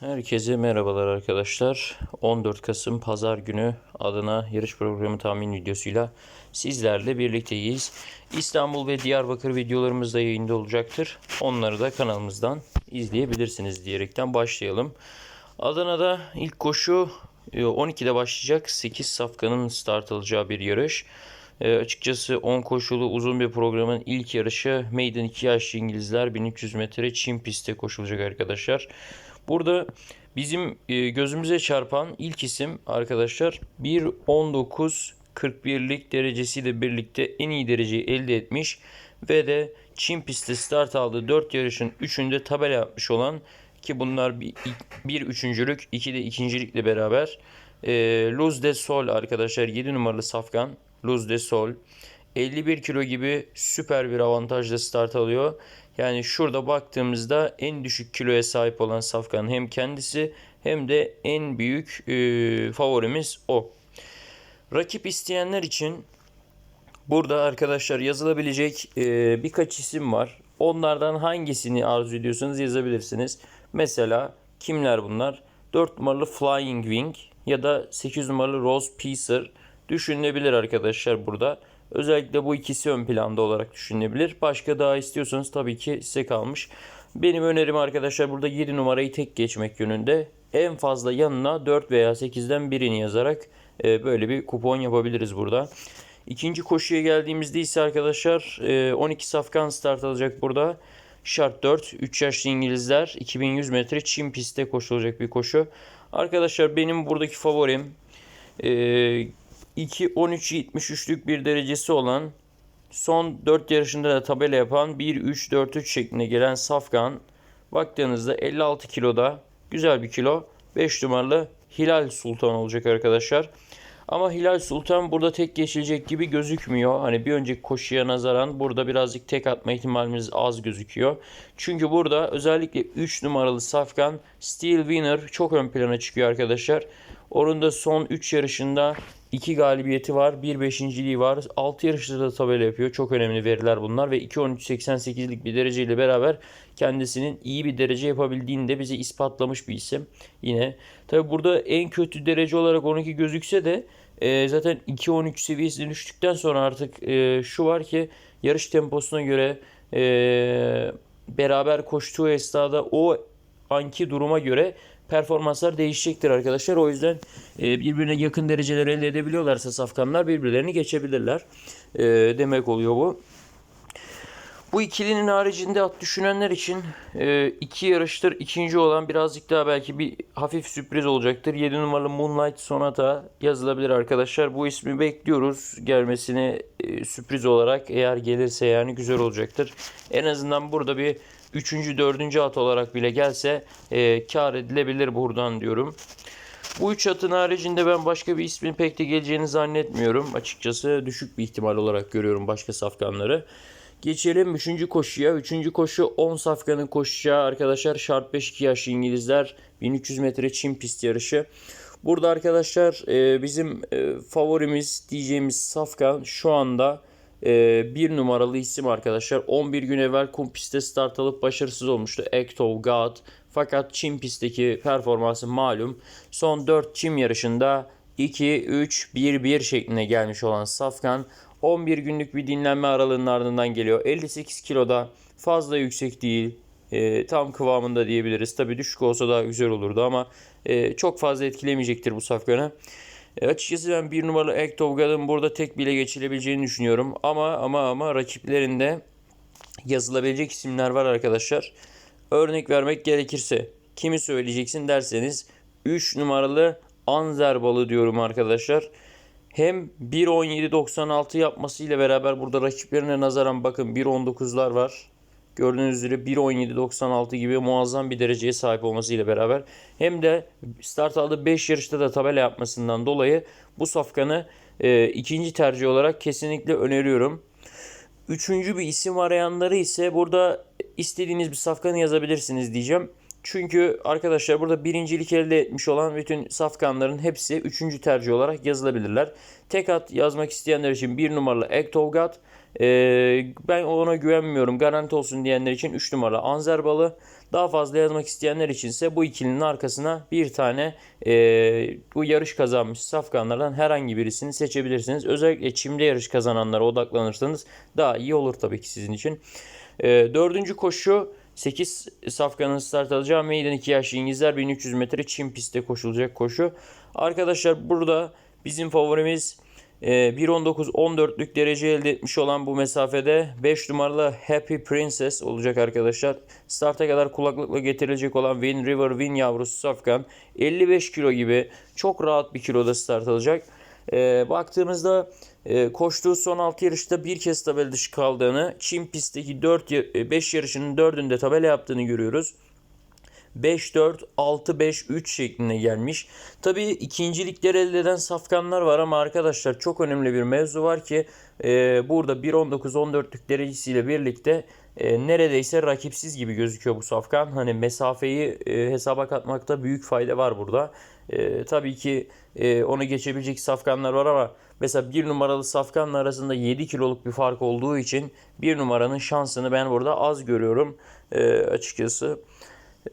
Herkese merhabalar arkadaşlar. 14 Kasım Pazar günü adına yarış programı tahmin videosuyla sizlerle birlikteyiz. İstanbul ve Diyarbakır videolarımız da yayında olacaktır. Onları da kanalımızdan izleyebilirsiniz diyerekten başlayalım. Adana'da ilk koşu e, 12'de başlayacak. 8 safkanın start alacağı bir yarış. E, açıkçası 10 koşulu uzun bir programın ilk yarışı Maiden 2 yaşlı İngilizler 1300 metre Çin pistte koşulacak arkadaşlar. Burada bizim e, gözümüze çarpan ilk isim arkadaşlar 1.19 41'lik derecesiyle birlikte en iyi dereceyi elde etmiş ve de Çin pistte start aldığı 4 yarışın 3'ünde tabela yapmış olan ki bunlar bir, bir üçüncülük, iki de ikincilikle beraber e, Luz de Sol arkadaşlar 7 numaralı safkan Luz de Sol 51 kilo gibi süper bir avantajla start alıyor. Yani şurada baktığımızda en düşük kiloya sahip olan safkan hem kendisi hem de en büyük e, favorimiz o. Rakip isteyenler için burada arkadaşlar yazılabilecek e, birkaç isim var. Onlardan hangisini arzu ediyorsanız yazabilirsiniz. Mesela kimler bunlar? 4 numaralı Flying Wing ya da 8 numaralı Rose Peacer düşünülebilir arkadaşlar burada. Özellikle bu ikisi ön planda olarak düşünülebilir. Başka daha istiyorsanız tabii ki size kalmış. Benim önerim arkadaşlar burada 7 numarayı tek geçmek yönünde. En fazla yanına 4 veya 8'den birini yazarak e, böyle bir kupon yapabiliriz burada. İkinci koşuya geldiğimizde ise arkadaşlar e, 12 safkan start alacak burada. Şart 4. 3 yaşlı İngilizler 2100 metre Çin pistte koşulacak bir koşu. Arkadaşlar benim buradaki favorim e, 2-13-73'lük bir derecesi olan son 4 yarışında da tabela yapan 1-3-4-3 şeklinde gelen Safkan baktığınızda 56 kiloda güzel bir kilo 5 numaralı Hilal Sultan olacak arkadaşlar. Ama Hilal Sultan burada tek geçilecek gibi gözükmüyor. Hani bir önceki koşuya nazaran burada birazcık tek atma ihtimalimiz az gözüküyor. Çünkü burada özellikle 3 numaralı Safkan Steel Winner çok ön plana çıkıyor arkadaşlar. Onun da son 3 yarışında 2 galibiyeti var, 1 beşinciliği var. 6 yarışta da tabela yapıyor. Çok önemli veriler bunlar ve 2-13-88'lik bir dereceyle beraber kendisinin iyi bir derece yapabildiğini de bize ispatlamış bir isim. Yine tabi burada en kötü derece olarak 12 gözükse de e, zaten 2-13 seviyesine düştükten sonra artık e, şu var ki yarış temposuna göre e, beraber koştuğu esnada o anki duruma göre performanslar değişecektir arkadaşlar. O yüzden e, birbirine yakın dereceler elde edebiliyorlarsa safkanlar birbirlerini geçebilirler. E, demek oluyor bu. Bu ikilinin haricinde at düşünenler için e, iki yarıştır ikinci olan birazcık daha belki bir hafif sürpriz olacaktır. 7 numaralı Moonlight Sonata yazılabilir arkadaşlar. Bu ismi bekliyoruz gelmesini e, sürpriz olarak eğer gelirse yani güzel olacaktır. En azından burada bir üçüncü, dördüncü at olarak bile gelse e, kar edilebilir buradan diyorum. Bu üç atın haricinde ben başka bir ismin pek de geleceğini zannetmiyorum. Açıkçası düşük bir ihtimal olarak görüyorum başka safkanları. Geçelim 3. koşuya. 3. koşu 10 safkanın koşacağı arkadaşlar şart 5-2 yaşlı İngilizler 1300 metre Çin pist yarışı. Burada arkadaşlar e, bizim e, favorimiz diyeceğimiz safkan şu anda e, bir numaralı isim arkadaşlar. 11 gün evvel kum pistte start alıp başarısız olmuştu. Of God. Fakat Çin pistteki performansı malum. Son 4 Çim yarışında 2-3-1-1 şeklinde gelmiş olan Safkan 11 günlük bir dinlenme aralığının ardından geliyor. 58 kiloda fazla yüksek değil. E, tam kıvamında diyebiliriz. Tabi düşük olsa daha güzel olurdu ama e, çok fazla etkilemeyecektir bu Safkan'ı. Açıkçası ben bir numaralı God'ın burada tek bile geçilebileceğini düşünüyorum. Ama ama ama rakiplerinde yazılabilecek isimler var arkadaşlar. Örnek vermek gerekirse kimi söyleyeceksin derseniz 3 numaralı Anzer balı diyorum arkadaşlar. Hem 1.17.96 yapmasıyla beraber burada rakiplerine nazaran bakın 1.19'lar var. Gördüğünüz üzere 1.17.96 gibi muazzam bir dereceye sahip olmasıyla beraber hem de start aldığı 5 yarışta da tabela yapmasından dolayı bu safkanı e, ikinci tercih olarak kesinlikle öneriyorum. Üçüncü bir isim arayanları ise burada istediğiniz bir safkanı yazabilirsiniz diyeceğim. Çünkü arkadaşlar burada birincilik elde etmiş olan bütün safkanların hepsi üçüncü tercih olarak yazılabilirler. Tek at yazmak isteyenler için bir numaralı of God Ee, ben ona güvenmiyorum. Garanti olsun diyenler için 3 numara Anzer Balı. Daha fazla yazmak isteyenler içinse bu ikilinin arkasına bir tane e, bu yarış kazanmış safkanlardan herhangi birisini seçebilirsiniz. Özellikle çimde yarış kazananlara odaklanırsanız daha iyi olur tabii ki sizin için. E, dördüncü koşu 8 safkanın start alacağı meydan 2 yaşlı İngilizler 1300 metre çim pistte koşulacak koşu. Arkadaşlar burada bizim favorimiz 1.19-14'lük derece elde etmiş olan bu mesafede 5 numaralı Happy Princess olacak arkadaşlar. Starta kadar kulaklıkla getirilecek olan Win River Win yavrusu Safkan 55 kilo gibi çok rahat bir kiloda start alacak. E, baktığımızda e, koştuğu son 6 yarışta bir kez tabela dışı kaldığını, Çin pistteki 4 5 yarışının 4'ünde tabela yaptığını görüyoruz. 5-4-6-5-3 şeklinde gelmiş. Tabii ikincilikleri elde eden safkanlar var ama arkadaşlar çok önemli bir mevzu var ki e, burada 1-19-14'lük derecesiyle birlikte e, neredeyse rakipsiz gibi gözüküyor bu safkan. Hani mesafeyi e, hesaba katmakta büyük fayda var burada. E, tabii ki e, onu geçebilecek safkanlar var ama mesela bir numaralı safkanla arasında 7 kiloluk bir fark olduğu için bir numaranın şansını ben burada az görüyorum e, açıkçası.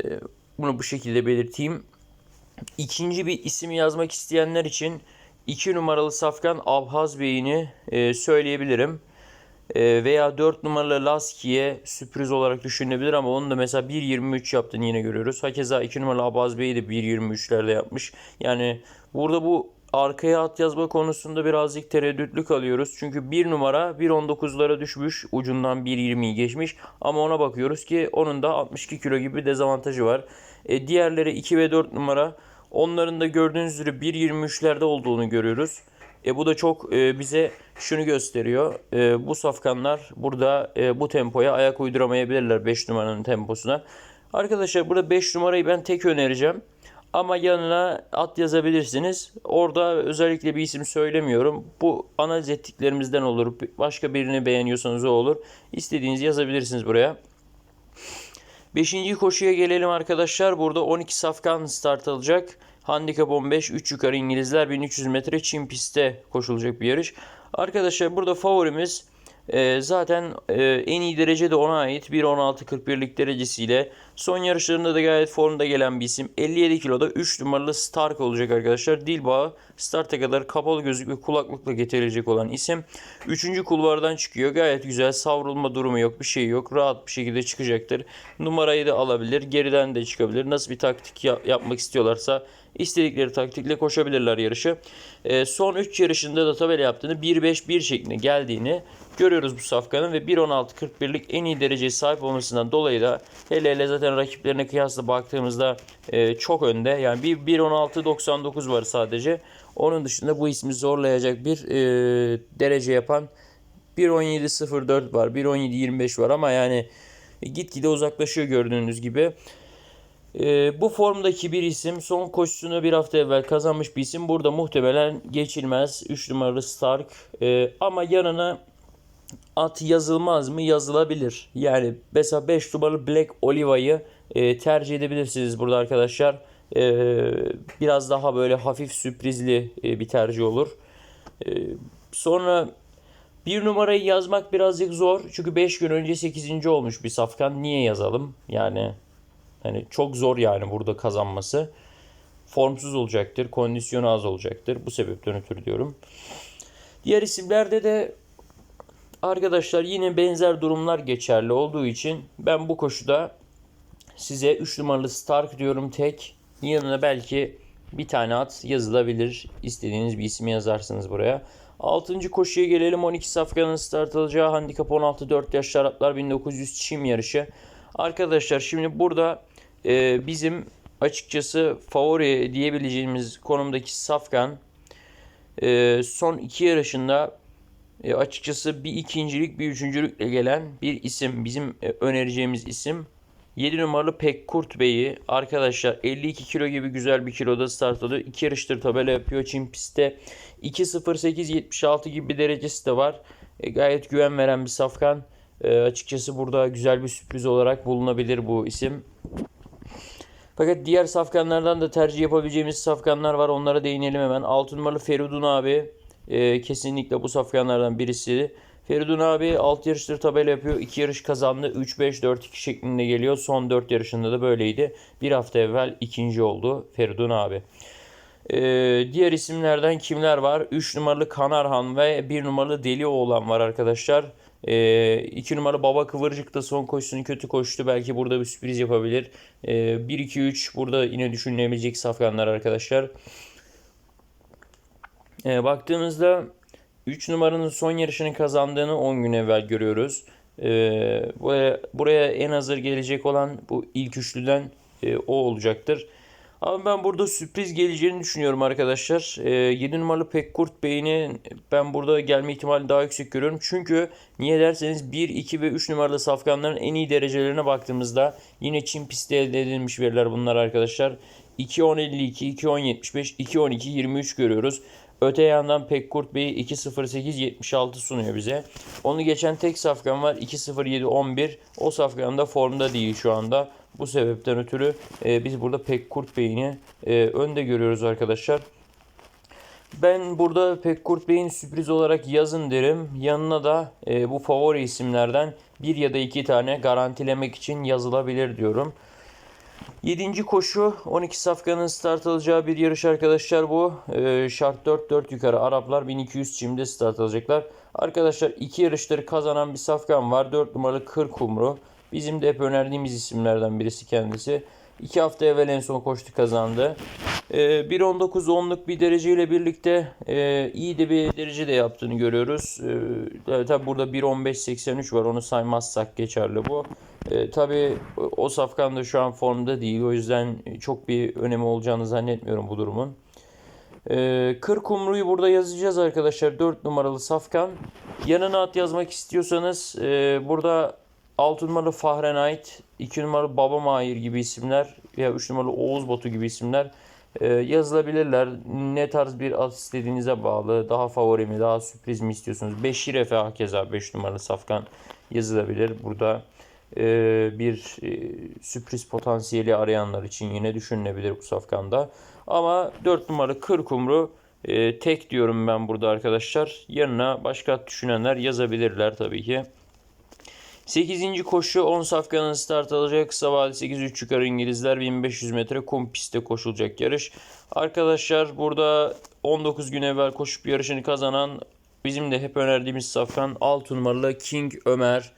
Ee, bunu bu şekilde belirteyim. İkinci bir isim yazmak isteyenler için 2 numaralı Safkan Abhaz Bey'ini e, söyleyebilirim. E, veya 4 numaralı Laski'ye sürpriz olarak düşünülebilir ama onu da mesela 1.23 yaptığını yine görüyoruz. Hakeza 2 numaralı Abhaz Bey'i de 1.23'lerde yapmış. Yani burada bu arkaya at yazma konusunda birazcık tereddütlü kalıyoruz. Çünkü bir numara 1.19'lara düşmüş. Ucundan 1.20'yi geçmiş. Ama ona bakıyoruz ki onun da 62 kilo gibi bir dezavantajı var. E, diğerleri 2 ve 4 numara. Onların da gördüğünüz üzere 1.23'lerde olduğunu görüyoruz. E, bu da çok e, bize şunu gösteriyor. E, bu safkanlar burada e, bu tempoya ayak uyduramayabilirler 5 numaranın temposuna. Arkadaşlar burada 5 numarayı ben tek önereceğim. Ama yanına at yazabilirsiniz. Orada özellikle bir isim söylemiyorum. Bu analiz ettiklerimizden olur. Başka birini beğeniyorsanız o olur. İstediğiniz yazabilirsiniz buraya. Beşinci koşuya gelelim arkadaşlar. Burada 12 safkan start alacak. Handikap 15, 3 yukarı İngilizler 1300 metre çim pistte koşulacak bir yarış. Arkadaşlar burada favorimiz e, zaten e, en iyi derece de ona ait 1.16.41'lik derecesiyle son yarışlarında da gayet formda gelen bir isim. 57 kiloda 3 numaralı Stark olacak arkadaşlar. Dil bağı starta kadar kapalı gözlük ve kulaklıkla getirilecek olan isim. 3. kulvardan çıkıyor. Gayet güzel savrulma durumu yok. Bir şey yok. Rahat bir şekilde çıkacaktır. Numarayı da alabilir. Geriden de çıkabilir. Nasıl bir taktik yapmak istiyorlarsa istedikleri taktikle koşabilirler yarışı. E, son 3 yarışında da tabela yaptığını 1-5-1 şeklinde geldiğini görüyoruz bu safkanın ve 1.16.41'lik en iyi dereceye sahip olmasından dolayı da hele hele zaten rakiplerine kıyasla baktığımızda e, çok önde. Yani bir 1.16.99 var sadece. Onun dışında bu ismi zorlayacak bir e, derece yapan 1.17.04 var, 1.17.25 var ama yani gitgide uzaklaşıyor gördüğünüz gibi. E, bu formdaki bir isim son koşusunu bir hafta evvel kazanmış bir isim. Burada muhtemelen geçilmez. 3 numaralı Stark. E, ama yanına at yazılmaz mı? Yazılabilir. Yani mesela 5 numaralı Black Oliva'yı e, tercih edebilirsiniz burada arkadaşlar. E, biraz daha böyle hafif sürprizli e, bir tercih olur. E, sonra bir numarayı yazmak birazcık zor. Çünkü 5 gün önce 8. olmuş bir safkan. Niye yazalım? Yani hani çok zor yani burada kazanması. Formsuz olacaktır. Kondisyonu az olacaktır. Bu sebepten ötürü diyorum. Diğer isimlerde de Arkadaşlar yine benzer durumlar geçerli olduğu için ben bu koşuda size 3 numaralı Stark diyorum tek. Yanına belki bir tane at yazılabilir. İstediğiniz bir ismi yazarsınız buraya. 6. koşuya gelelim. 12 safkanın start alacağı handikap 16 4 yaş Araplar 1900 çim yarışı. Arkadaşlar şimdi burada e, bizim açıkçası favori diyebileceğimiz konumdaki safkan e, son iki yarışında e, açıkçası bir ikincilik bir üçüncülükle gelen bir isim. Bizim e, önereceğimiz isim. 7 numaralı Pek Kurt Bey'i arkadaşlar 52 kilo gibi güzel bir kiloda start alıyor. 2 yarıştır tabela yapıyor. Çin pistte 2.08.76 gibi bir derecesi de var. E, gayet güven veren bir safkan. E, açıkçası burada güzel bir sürpriz olarak bulunabilir bu isim. Fakat diğer safkanlardan da tercih yapabileceğimiz safkanlar var. Onlara değinelim hemen. 6 numaralı Feridun abi e, kesinlikle bu safkanlardan birisi. Feridun abi 6 yarıştır tabela yapıyor. 2 yarış kazandı. 3-5-4-2 şeklinde geliyor. Son 4 yarışında da böyleydi. Bir hafta evvel ikinci oldu Feridun abi. Ee, diğer isimlerden kimler var? 3 numaralı Kanarhan ve 1 numaralı Deli Oğlan var arkadaşlar. 2 ee, numaralı Baba Kıvırcık da son koşusunu kötü koştu. Belki burada bir sürpriz yapabilir. Ee, 1-2-3 burada yine düşünülebilecek safkanlar arkadaşlar. Ee, baktığımızda 3 numaranın son yarışını kazandığını 10 gün evvel görüyoruz. Ee, buraya, buraya en hazır gelecek olan bu ilk üçlüden e, o olacaktır. Ama ben burada sürpriz geleceğini düşünüyorum arkadaşlar. E, 7 numaralı Pekkurt Bey'ini ben burada gelme ihtimali daha yüksek görüyorum. Çünkü niye derseniz 1, 2 ve 3 numaralı safkanların en iyi derecelerine baktığımızda yine Çin pistte elde edilmiş veriler bunlar arkadaşlar. 2.10.52, 2.10.75, 2.12.23 görüyoruz. Öte yandan Pekkurt Bey 2.08.76 sunuyor bize. Onu geçen tek safkan var 2.07.11. O safkan da formda değil şu anda. Bu sebepten ötürü e, biz burada Pekkurt Bey'ini e, önde görüyoruz arkadaşlar. Ben burada Pekkurt Bey'in sürpriz olarak yazın derim. Yanına da e, bu favori isimlerden bir ya da iki tane garantilemek için yazılabilir diyorum. 7. koşu 12 safkanın start alacağı bir yarış arkadaşlar bu. Ee, şart 4-4 yukarı Araplar 1200 çimde start alacaklar. Arkadaşlar iki yarışları kazanan bir safkan var. 4 numaralı Kır Kumru. Bizim de hep önerdiğimiz isimlerden birisi kendisi. 2 hafta evvel en son koştu kazandı. Ee, 1.19-10'luk bir dereceyle birlikte e, iyi de bir derece de yaptığını görüyoruz. Ee, tabi burada 1.15-83 var onu saymazsak geçerli bu. Ee, tabi o safkan da şu an formda değil o yüzden çok bir önemi olacağını zannetmiyorum bu durumun. Ee, Kır kumruyu burada yazacağız arkadaşlar 4 numaralı safkan. Yanına at yazmak istiyorsanız e, burada 6 numaralı Fahrenheit, 2 numaralı Baba Mahir gibi isimler veya 3 numaralı Oğuz Batu gibi isimler e, yazılabilirler. Ne tarz bir at istediğinize bağlı. Daha favori mi, daha sürpriz mi istiyorsunuz? Beşir Efe hakeza 5 numaralı Safkan yazılabilir. Burada e, bir e, sürpriz potansiyeli arayanlar için yine düşünülebilir bu Safkan'da. Ama 4 numaralı Kırkumru e, tek diyorum ben burada arkadaşlar. Yanına başka düşünenler yazabilirler tabii ki. 8. koşu 10 safkanın start alacak. Vade 8-3 yukarı İngilizler 1500 metre kum pistte koşulacak yarış. Arkadaşlar burada 19 gün evvel koşup yarışını kazanan bizim de hep önerdiğimiz safkan 6 numaralı King Ömer.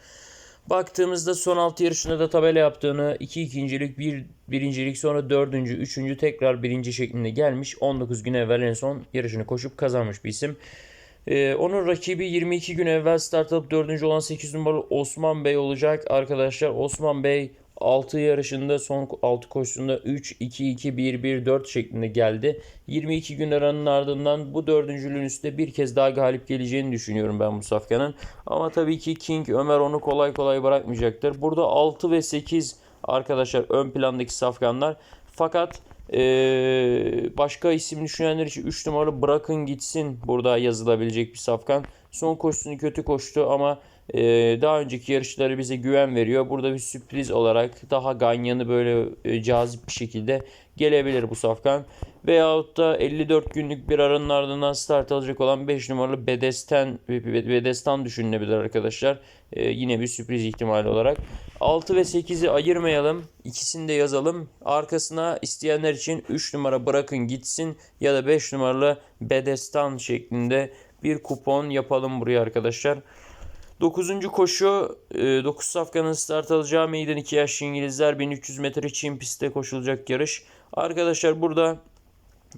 Baktığımızda son 6 yarışında da tabela yaptığını 2 ikincilik, 1 bir, birincilik sonra 4. 3. tekrar birinci şeklinde gelmiş. 19 gün evvel en son yarışını koşup kazanmış bir isim. Ee, onun rakibi 22 gün evvel start alıp 4. olan 8 numaralı Osman Bey olacak. Arkadaşlar Osman Bey 6 yarışında son 6 koşusunda 3, 2, 2, 1, 1, 4 şeklinde geldi. 22 gün aranın ardından bu dördüncülüğün üstünde bir kez daha galip geleceğini düşünüyorum ben bu safkanın. Ama tabii ki King Ömer onu kolay kolay bırakmayacaktır. Burada 6 ve 8 arkadaşlar ön plandaki safkanlar. Fakat ee, başka isim düşünenler için 3 numaralı bırakın gitsin burada yazılabilecek bir safkan. Son koşusunu kötü koştu ama e, daha önceki yarışları bize güven veriyor. Burada bir sürpriz olarak daha ganyanı böyle e, cazip bir şekilde gelebilir bu safkan. Veyahut da 54 günlük bir aranın ardından start alacak olan 5 numaralı Bedesten, Bedestan düşünülebilir arkadaşlar. Ee, yine bir sürpriz ihtimali olarak. 6 ve 8'i ayırmayalım. İkisini de yazalım. Arkasına isteyenler için 3 numara bırakın gitsin ya da 5 numaralı Bedestan şeklinde bir kupon yapalım buraya arkadaşlar. 9. koşu 9 e, safkanın start alacağı meydan 2 yaşlı İngilizler 1300 metre Çin pistte koşulacak yarış. Arkadaşlar burada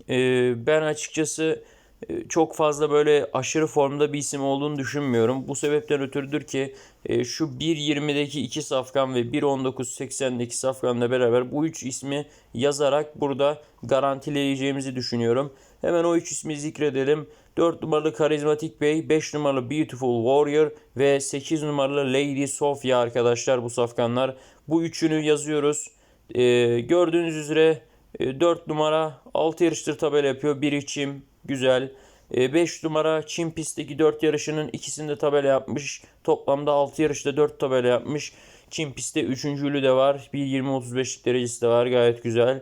e, ben açıkçası e, çok fazla böyle aşırı formda bir isim olduğunu düşünmüyorum. Bu sebepten ötürüdür ki şu 1.20'deki 2 safkan ve 1.19.80'deki safkanla beraber bu 3 ismi yazarak burada garantileyeceğimizi düşünüyorum. Hemen o 3 ismi zikredelim. 4 numaralı Karizmatik Bey, 5 numaralı Beautiful Warrior ve 8 numaralı Lady Sofia arkadaşlar bu safkanlar. Bu üçünü yazıyoruz. Ee, gördüğünüz üzere 4 e, numara 6 yarıştır tabela yapıyor. Bir içim güzel. 5 e, numara Çin pistteki 4 yarışının ikisinde tabela yapmış. Toplamda 6 yarışta 4 tabela yapmış. Çin pistte 3.lü de var. 1.20-35'lik derecesi de var. Gayet güzel.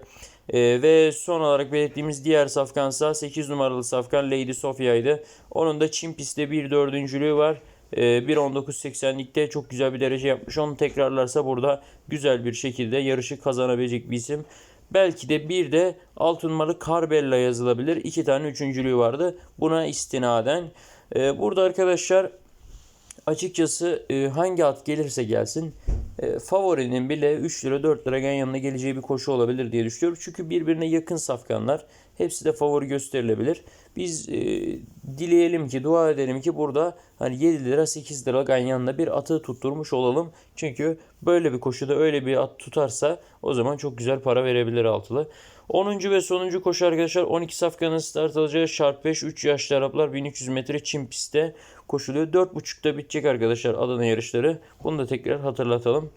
E, ve son olarak belirttiğimiz diğer safkansa 8 numaralı safkan Lady Sophia'ydı. Onun da Çin pistte bir dördüncülüğü var. e, 1.19.80'likte çok güzel bir derece yapmış. Onu tekrarlarsa burada güzel bir şekilde yarışı kazanabilecek bir isim. Belki de bir de 6 numaralı Carbella yazılabilir. İki tane üçüncülüğü vardı. Buna istinaden. E, burada arkadaşlar açıkçası e, hangi at gelirse gelsin e, favorinin bile 3 lira 4 lira yan yanına geleceği bir koşu olabilir diye düşünüyorum. Çünkü birbirine yakın safkanlar. Hepsi de favori gösterilebilir. Biz e, dileyelim ki, dua edelim ki burada hani 7 lira 8 lira ganyanla bir atı tutturmuş olalım. Çünkü böyle bir koşuda öyle bir at tutarsa o zaman çok güzel para verebilir altılı. 10. ve sonuncu koşu arkadaşlar 12 safkanın start alacağı Sharp 5 3 yaşlı Araplar 1300 metre çim pistte koşuluyor. 4.30'da bitecek arkadaşlar Adana yarışları. Bunu da tekrar hatırlatalım.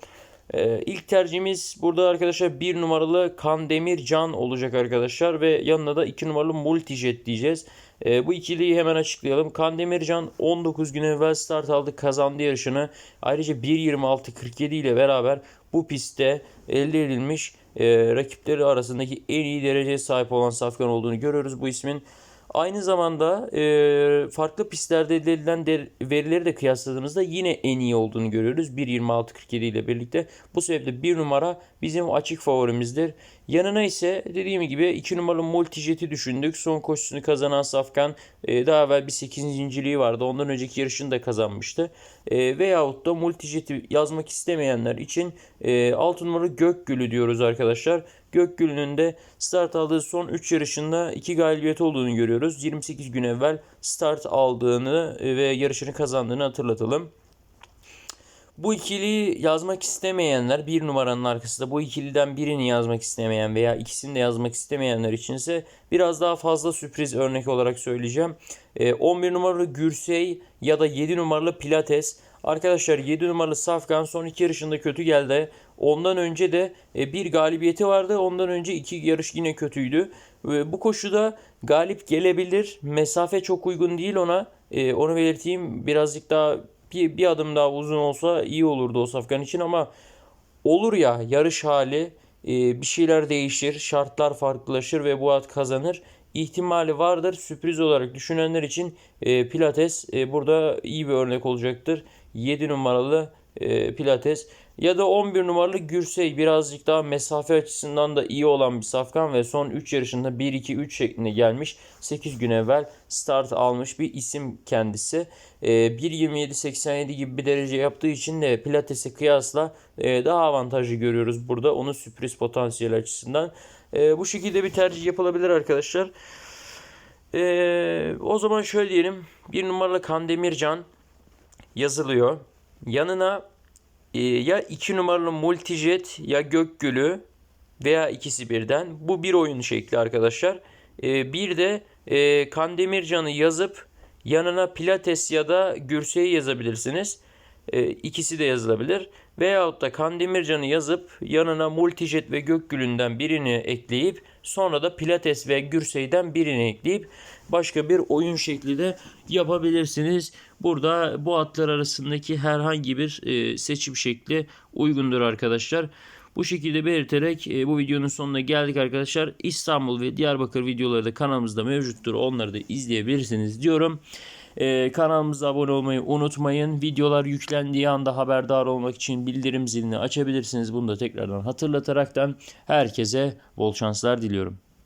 Ee, ilk tercihimiz burada arkadaşlar 1 numaralı Kandemir Can olacak arkadaşlar ve yanına da 2 numaralı Multijet diyeceğiz. Ee, bu ikiliyi hemen açıklayalım. Kandemir Can 19 gün evvel start aldı kazandı yarışını. Ayrıca 1.26.47 ile beraber bu pistte elde edilmiş e, rakipleri arasındaki en iyi dereceye sahip olan safkan olduğunu görüyoruz bu ismin. Aynı zamanda e, farklı pistlerde elde edilen der, verileri de kıyasladığımızda yine en iyi olduğunu görüyoruz. 1.26.47 ile birlikte. Bu sebeple bir numara bizim açık favorimizdir. Yanına ise dediğim gibi 2 numaralı Multijet'i düşündük. Son koşusunu kazanan Safkan e, daha evvel bir 8. vardı. Ondan önceki yarışını da kazanmıştı. E, veyahut da Multijet'i yazmak istemeyenler için e, 6 numaralı Gökgül'ü diyoruz arkadaşlar. Gökgül'ün de start aldığı son 3 yarışında 2 galibiyet olduğunu görüyoruz. 28 gün evvel start aldığını ve yarışını kazandığını hatırlatalım. Bu ikiliyi yazmak istemeyenler bir numaranın arkasında bu ikiliden birini yazmak istemeyen veya ikisini de yazmak istemeyenler için ise biraz daha fazla sürpriz örnek olarak söyleyeceğim. 11 numaralı Gürsey ya da 7 numaralı Pilates. Arkadaşlar 7 numaralı Safkan son iki yarışında kötü geldi. Ondan önce de bir galibiyeti vardı. Ondan önce iki yarış yine kötüydü. Bu koşuda galip gelebilir. Mesafe çok uygun değil ona. Onu belirteyim. Birazcık daha bir, bir adım daha uzun olsa iyi olurdu o Safkan için ama olur ya yarış hali bir şeyler değişir. Şartlar farklılaşır ve bu at kazanır ihtimali vardır. Sürpriz olarak düşünenler için e, Pilates e, burada iyi bir örnek olacaktır. 7 numaralı e, Pilates ya da 11 numaralı Gürsey birazcık daha mesafe açısından da iyi olan bir safkan ve son 3 yarışında 1-2-3 şeklinde gelmiş. 8 gün evvel start almış bir isim kendisi. E, 1.27-87 gibi bir derece yaptığı için de Pilates'e kıyasla e, daha avantajlı görüyoruz burada. Onun sürpriz potansiyeli açısından. E, bu şekilde bir tercih yapılabilir arkadaşlar. E, o zaman şöyle diyelim. Bir numaralı Kandemircan yazılıyor. Yanına ya 2 numaralı Multijet ya Gökgül'ü veya ikisi birden. Bu bir oyun şekli arkadaşlar. E, bir de e, Kandemircan'ı yazıp yanına Pilates ya da Gürse'yi yazabilirsiniz. E, ikisi de yazılabilir. Veyahut da Kandemircan'ı yazıp yanına Multijet ve Gökgül'ünden birini ekleyip sonra da Pilates ve Gürsey'den birini ekleyip başka bir oyun şekli de yapabilirsiniz. Burada bu atlar arasındaki herhangi bir e, seçim şekli uygundur arkadaşlar. Bu şekilde belirterek e, bu videonun sonuna geldik arkadaşlar. İstanbul ve Diyarbakır videoları da kanalımızda mevcuttur. Onları da izleyebilirsiniz diyorum. Ee, kanalımıza abone olmayı unutmayın. Videolar yüklendiği anda haberdar olmak için bildirim zilini açabilirsiniz. Bunu da tekrardan hatırlataraktan herkese bol şanslar diliyorum.